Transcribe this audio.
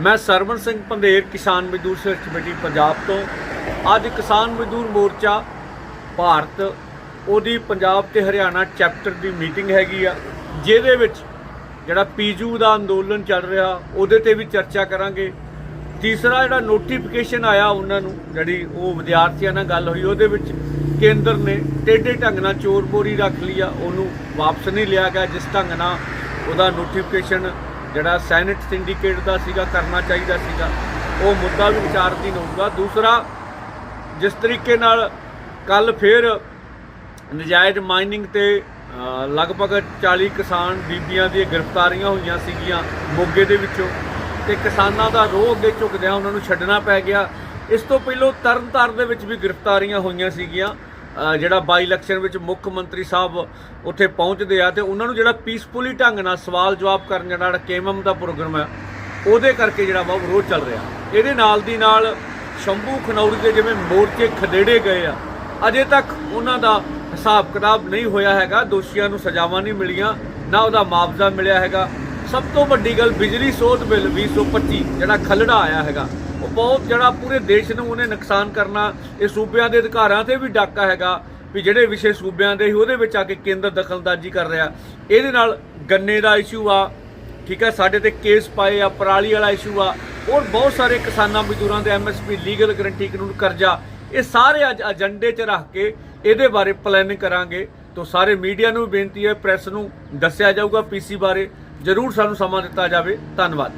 ਮੈਂ ਸਰਵਣ ਸਿੰਘ ਪੰਧੇਰ, ਕਿਸਾਨ ਮਜ਼ਦੂਰ ਸੰਘਰਸ਼ ਕਮੇਟੀ, ਪੰਜਾਬ ਤੋਂ। ਅੱਜ ਕਿਸਾਨ ਮਜ਼ਦੂਰ ਮੋਰਚਾ ਭਾਰਤ, ਉਹਦੀ ਪੰਜਾਬ ਤੇ ਹਰਿਆਣਾ ਚੈਪਟਰ ਦੀ ਮੀਟਿੰਗ ਹੈਗੀ ਆ, ਜਿਹਦੇ ਵਿੱਚ ਜਿਹੜਾ ਪੀਜੂ ਦਾ ਅੰਦੋਲਨ ਚੱਲ ਰਿਹਾ, ਉਹਦੇ ਤੇ ਵੀ ਚਰਚਾ ਕਰਾਂਗੇ। ਤੀਸਰਾ ਜਿਹੜਾ ਨੋਟੀਫਿਕੇਸ਼ਨ ਆਇਆ ਉਹਨਾਂ ਨੂੰ, ਜਿਹੜੀ ਉਹ ਵਿਦਿਆਰਥੀਆਂ ਨਾਲ ਗੱਲ ਹੋਈ, ਉਹਦੇ ਵਿੱਚ ਕੇਂਦਰ ਨੇ ਟੇਢੇ ਢੰਗ ਨਾਲ ਚੋਰ ਬੋਰੀ ਰੱਖ ਲਿਆ ਉਹਨੂੰ ਵਾਪਸ ਨਹੀਂ ਲਿਆ ਗਿਆ, ਜਿਸ ਢੰਗ ਨਾਲ ਉਹਦਾ ਨੋਟੀਫਿਕੇਸ਼ਨ ਜਿਹੜਾ ਸੈਨੇਟ ਸਿੰਡੀਕੇਟ ਦਾ ਸੀਗਾ, ਕਰਨਾ ਚਾਹੀਦਾ ਸੀਗਾ, ਉਹ ਮੁੱਦਾ ਵੀ ਵਿਚਾਰਧੀਨ ਹੋਊਗਾ ਦੂਸਰਾ, ਜਿਸ ਤਰੀਕੇ ਨਾਲ ਕੱਲ ਫਿਰ ਨਜਾਇਜ਼ ਮਾਈਨਿੰਗ ਤੇ ਲਗਭਗ 40 ਕਿਸਾਨ ਬੀਬੀਆਂ ਦੀਆਂ ਗ੍ਰਿਫਤਾਰੀਆਂ ਹੋਈਆਂ ਸੀਗੀਆਂ ਮੋਗੇ ਦੇ ਵਿੱਚੋਂ ਤੇ ਕਿਸਾਨਾਂ ਦਾ ਰੋਹ ਅੱਗੇ ਝੁਕਦਿਆਂ ਉਹਨਾਂ ਨੂੰ ਛੱਡਣਾ ਪੈ ਗਿਆ। ਇਸ ਤੋਂ ਪਹਿਲਾਂ ਤਰਨਤਾਰਨ ਦੇ ਵਿੱਚ ਵੀ ਗ੍ਰਿਫਤਾਰੀਆਂ ਹੋਈਆਂ ਸੀਗੀਆਂ। ਜਿਹੜਾ ਬਾਈ ਇਲੈਕਸ਼ਨ ਵਿੱਚ ਮੁੱਖ ਮੰਤਰੀ ਸਾਹਿਬ ਉੱਥੇ ਪਹੁੰਚਦੇ ਆ ਤੇ ਉਹਨਾਂ ਨੂੰ ਜਿਹੜਾ ਪੀਸਫੁਲੀ ਢੰਗ ਨਾਲ ਸਵਾਲ ਜਵਾਬ ਕਰਨ ਦਾ ਜਿਹੜਾ ਕੇਮਮ ਦਾ ਪ੍ਰੋਗਰਾਮ ਹੈ ਉਹਦੇ ਕਰਕੇ ਜਿਹੜਾ ਵਾ ਵਿਰੋਧ ਚੱਲ ਰਿਹਾ। ਇਹਦੇ ਨਾਲ ਦੀ ਨਾਲ ਸ਼ੰਭੂ ਖਨੌਰੀ ਦੇ ਜਿਵੇਂ ਮੋਰਚੇ ਖਦੇੜੇ ਗਏ ਆ, ਅਜੇ ਤੱਕ ਉਹਨਾਂ ਦਾ ਹਿਸਾਬ ਕਿਤਾਬ ਨਹੀਂ ਹੋਇਆ ਹੈਗਾ, ਦੋਸ਼ੀਆਂ ਨੂੰ ਸਜ਼ਾਵਾਂ ਨਹੀਂ ਮਿਲੀਆਂ, ਨਾ ਉਹਦਾ ਮੁਆਵਜ਼ਾ ਮਿਲਿਆ ਹੈਗਾ। ਸਭ ਤੋਂ ਵੱਡੀ ਗੱਲ ਬਿਜਲੀ ਸੋਧ ਬਿੱਲ 2025 ਜਿਹੜਾ ਖਲੜਾ ਆਇਆ ਹੈਗਾ, ਉਹ ਬਹੁਤ ਜਿਹੜਾ ਪੂਰੇ ਦੇਸ਼ ਨੂੰ ਉਹਨੇ ਨੁਕਸਾਨ ਕਰਨਾ, ਇਹ ਸੂਬਿਆਂ ਦੇ ਅਧਿਕਾਰਾਂ ਤੇ ਵੀ ਡਾਕਾ ਹੈਗਾ, ਵੀ ਜਿਹੜੇ ਵਿਸ਼ੇ ਸੂਬਿਆਂ ਦੇ ਸੀ, ਉਹਦੇ ਵਿੱਚ ਆ ਕੇ ਕੇਂਦਰ ਦਖਲਅੰਦਾਜ਼ੀ ਕਰ ਰਿਹਾ। ਇਹਦੇ ਨਾਲ ਗੰਨੇ ਦਾ ਇਸ਼ੂ ਆ, ਠੀਕ ਹੈ, ਸਾਡੇ ਤੇ ਕੇਸ ਪਾਏ ਆ, ਪਰਾਲੀ ਵਾਲਾ ਇਸ਼ੂ ਆ ਔਰ ਬਹੁਤ ਸਾਰੇ ਕਿਸਾਨਾਂ ਮਜ਼ਦੂਰਾਂ ਦੇ ਐਮਐਸਪੀ ਲੀਗਲ ਗਰੰਟੀ ਕਾਨੂੰਨ ਕਰਜ਼ਾ, ਇਹ ਸਾਰੇ ਅੱਜ ਏਜੰਡੇ 'ਚ ਰੱਖ ਕੇ ਇਹਦੇ ਬਾਰੇ ਪਲੈਨਿੰਗ ਕਰਾਂਗੇ। ਤੋਂ ਸਾਰੇ ਮੀਡੀਆ ਨੂੰ ਵੀ ਬੇਨਤੀ ਹੈ ਪ੍ਰੈਸ ਨੂੰ ਦੱਸਿਆ ਜਾਊਗਾ ਪੀਸੀ ਬਾਰੇ। ਜਰੂਰ ਸਾਨੂੰ ਸਮਾਂ ਦਿੱਤਾ ਜਾਵੇ। ਧੰਨਵਾਦ।